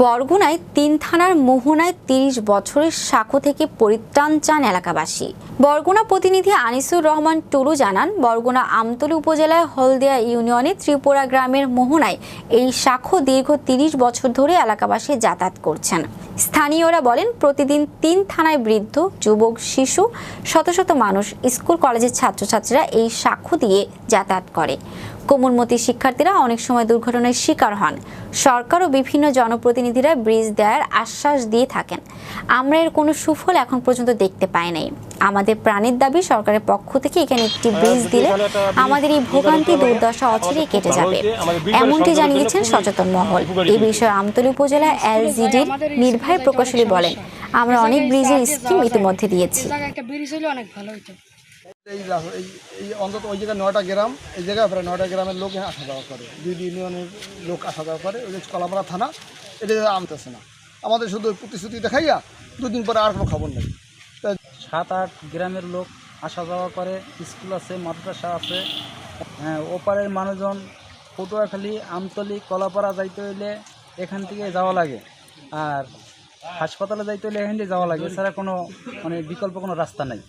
বরগুনায় তিন থানার মোহনায় তিরিশ বছরের সাঁকো থেকে পরিত্রাণ চান এলাকাবাসী। বরগুনা প্রতিনিধি আনিসুর রহমান টুরু জানান, বরগুনা আমতলী উপজেলায় হলদিয়া ইউনিয়নে ত্রিপুরা গ্রামের মোহনায় এই শাখো দীর্ঘ তিরিশ বছর ধরে এলাকাবাসী যাতায়াত করছেন। স্থানীয়রা বলেন, প্রতিদিন তিন থানায় বৃদ্ধ, যুবক, শিশু, শত শত মানুষ, স্কুল, কলেজের ছাত্রছাত্রীরা এই সাক্ষ্য দিয়ে যাতায়াত করে। কোমলমতি শিক্ষার্থীরা অনেক সময় দুর্ঘটনার শিকার হন। সরকার ও বিভিন্ন জনপ্রতিনিধিরা ব্রিজ দেওয়ার আশ্বাস দিয়ে থাকেন। আমরা এর কোনো সুফল এখন পর্যন্ত দেখতে পাই নাই। আমাদের প্রাণের দাবি সরকারের পক্ষ থেকে এখানে একটি ব্রিজ দিলে আমাদের এই ভোগান্তি দুর্দশা অচিরেই কেটে যাবে। এমনটি জানিয়েছেন সচেতন মহল। এই বিষয়ে আমতলী উপজেলা এলজিডির নির্বাহী প্রকৌশলী বলেন আমরা অনেক ব্রিজের স্কিম ইতিমধ্যে দিয়েছি। এই জায়গায় একটা ব্রিজ হলে অনেক ভালো হতো এই এই এই অন্তত ওই জায়গায় নয়টা গ্রাম এই জায়গায় প্রায় নয়টা গ্রামের লোক আসা যাওয়া করে। দুই দুই ইউনিয়নের লোক আসা যাওয়া করে। ওই যে কলাপাড়া থানা এটা আমতেছে না। আমাদের শুধু প্রতিশ্রুতি দেখাইয়া দুদিন পরে আর কোনো খবর নেই। সাত আট গ্রামের লোক আসা যাওয়া করে স্কুল আছে মাদ্রাসা আছে। হ্যাঁ, ওপারের মানুষজন পটুয়াখালী আমতলি কলাপাড়া যাইতে হইলে এখান থেকে যাওয়া লাগে। আর হাসপাতালে যাইতে হলে এখান থেকে যাওয়া লাগে। এছাড়া কোনো মানে বিকল্প কোনো রাস্তা নাই।